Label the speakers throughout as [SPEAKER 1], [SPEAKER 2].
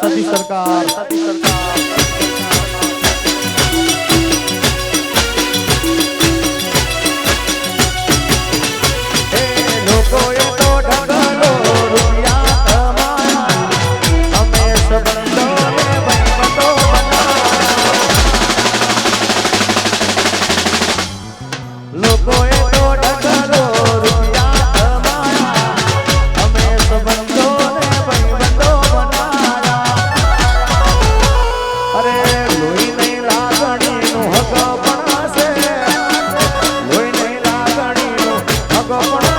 [SPEAKER 1] सती सरकार। सती सरकार। go.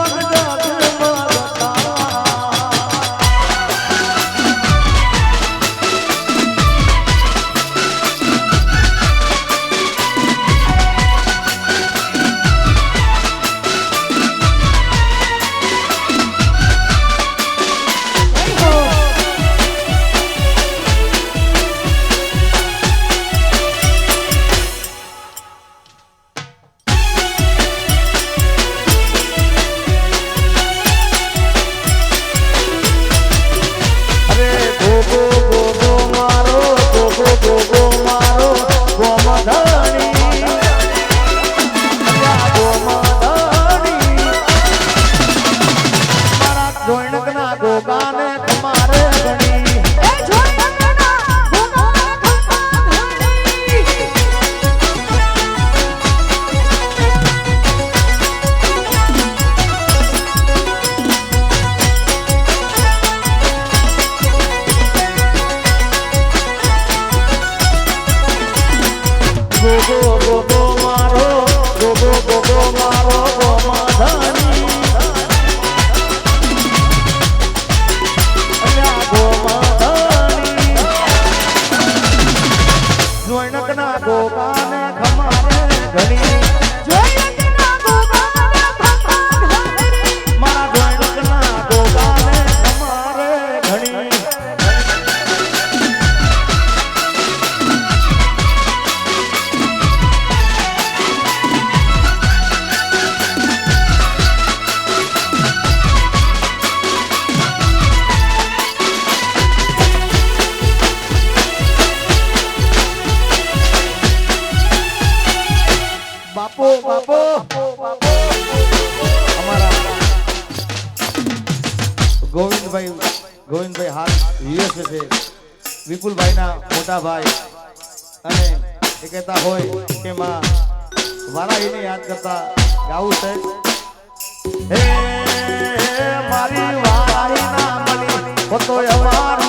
[SPEAKER 1] মন go મોટાભાઈ અને એ કહેતા હોય કે માં, વારાહીને યાદ કરતા ગાવું છે. હે મારી વારાહીના મળી હોતો અમાર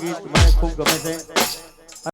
[SPEAKER 1] রাজীব